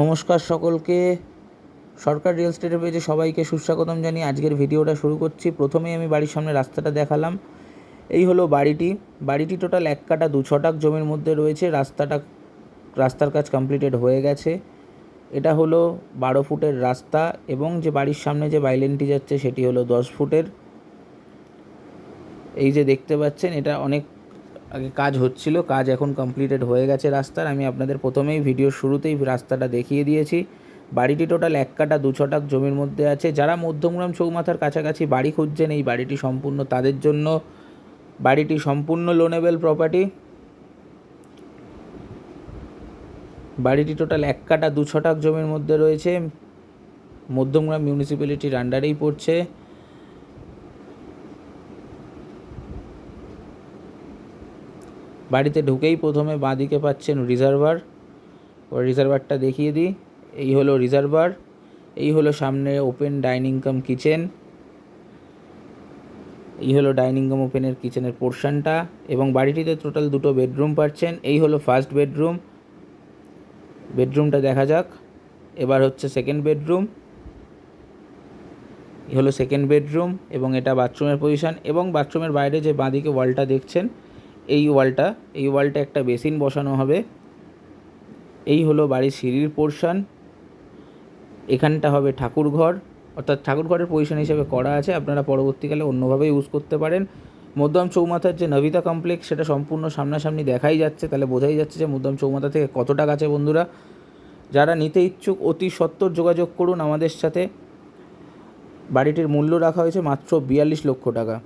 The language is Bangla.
নমস্কার সকলকে। সরকার রিয়েল এস্টেটের পেজে সবাইকে সুস্বাগতম জানিয়ে আজকের ভিডিওটা শুরু করছি। প্রথমেই আমি বাড়ির সামনে রাস্তাটা দেখালাম। এই হলো বাড়িটি। বাড়িটি টোটাল এক কাটা দু ছটাক জমির মধ্যে রয়েছে। রাস্তাটা, রাস্তার কাজ কমপ্লিটেড হয়ে গেছে। এটা হলো বারো ফুটের রাস্তা এবং যে বাড়ির সামনে যে বাইলেনটি যাচ্ছে সেটি হলো দশ ফুটের। এই যে দেখতে পাচ্ছেন, এটা অনেক আগে কাজ হচ্ছিল, কাজ এখন কমপ্লিটেড হয়ে গেছে রাস্তার। আমি আপনাদের প্রথমেই ভিডিওর শুরুতেই রাস্তাটা দেখিয়ে দিয়েছি। বাড়িটি টোটাল এক কাটা, দু ছটাক জমির মধ্যে আছে। যারা মধ্যমগ্রাম চৌমাথার কাছাকাছি বাড়ি খুঁজছেন, এই বাড়িটি সম্পূর্ণ তাদের জন্য। বাড়িটি সম্পূর্ণ লোনেবেল প্রপার্টি বাড়িটি টোটাল এক কাটা, দু ছটাক জমির মধ্যে রয়েছে। মধ্যমগ্রাম মিউনিসিপ্যালিটির আন্ডারেই পড়ছে। বাড়িতে ঢুকেই প্রথমে বাঁদিকে পাচ্ছেন রিজার্ভার। ওর রিজার্ভারটা দেখিয়ে দিই। এই হলো রিজার্ভার, এই হলো সামনে ওপেন ডাইনিং কাম কিচেন, এই হলো ডাইনিং কাম ওপেনের কিচেনের পোর্শনটা এবং বাড়িটিতে টোটাল দুটো বেডরুম পাচ্ছেন। এই হলো ফার্স্ট বেডরুম। বেডরুমটা দেখা যাক। এবার হচ্ছে সেকেন্ড বেডরুম। এই হলো সেকেন্ড বেডরুম এবং এটা বাথরুমের পজিশন এবং বাথরুমের বাইরে যে বাঁদিকে ওয়ালটা দেখছেন এই ওয়ালটা এই ওয়ালটা একটা বেসিন বসানো হবে। এই হলো বাড়ির সিঁড়ির পোর্শন। এখানটা হবে ঠাকুর ঘর অর্থাৎ ঠাকুর ঘরের পজিশন হিসেবে করা আছে। আপনারা পরবর্তীকালে অন্যভাবে ইউজ করতে পারেন। মধ্যম চৌমাথার যে নবিতা কমপ্লেক্স সেটা সম্পূর্ণ সামনাসামনি দেখাই যাচ্ছে। তাহলে বোঝাই যাচ্ছে যে মধ্যম চৌমাথা থেকে কতটা কাছে, বন্ধুরা। যারা নিতে ইচ্ছুক, অতি সত্বর যোগাযোগ করুন আমাদের সাথে। বাড়িটির মূল্য রাখা হয়েছে মাত্র বিয়াল্লিশ লক্ষ টাকা।